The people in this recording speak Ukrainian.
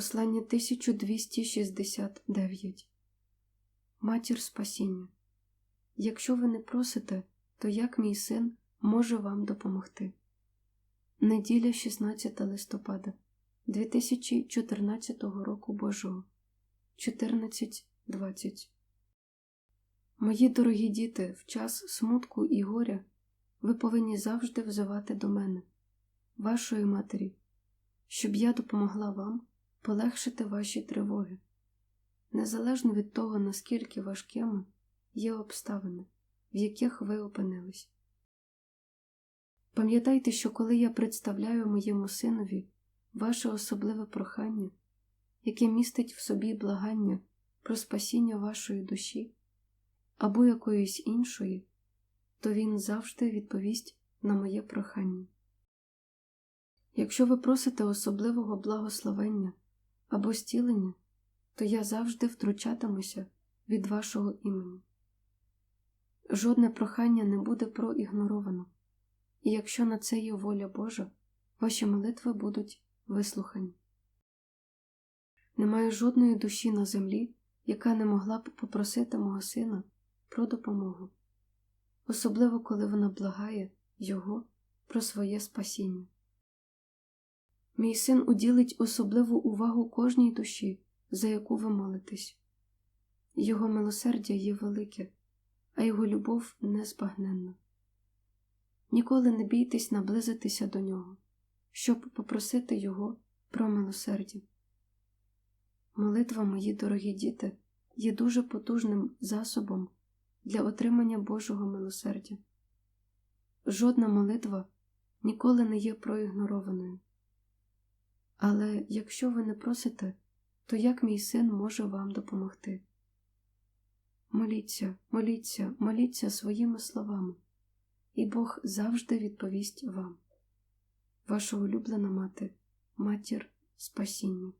Послання 1269 Матір спасіння. Якщо ви не просите, то як мій син може вам допомогти? Неділя 16 листопада 2014 року Божого 14.20 Мої дорогі діти, в час смутку і горя ви повинні завжди взивати до мене, вашої матері, щоб я допомогла вам полегшити ваші тривоги, незалежно від того, наскільки важкими є обставини, в яких ви опинились. Пам'ятайте, що коли я представляю моєму синові ваше особливе прохання, яке містить в собі благання про спасіння вашої душі або якоїсь іншої, то він завжди відповість на моє прохання. Якщо ви просите особливого благословення або стілення, то я завжди втручатимуся від вашого імені. Жодне прохання не буде проігноровано, і якщо на це є воля Божа, ваші молитви будуть вислухані. Немає жодної душі на землі, яка не могла б попросити мого сина про допомогу, особливо коли вона благає Його про своє спасіння. Мій син уділить особливу увагу кожній душі, за яку ви молитесь. Його милосердя є велике, а його любов незбагненна. Ніколи не бійтесь наблизитися до нього, щоб попросити Його про милосердя. Молитва, мої дорогі діти, є дуже потужним засобом для отримання Божого милосердя. Жодна молитва ніколи не є проігнорованою. Але якщо ви не просите, то як мій син може вам допомогти? Моліться, моліться, моліться своїми словами, і Бог завжди відповість вам. Ваша улюблена мати, матір спасіння.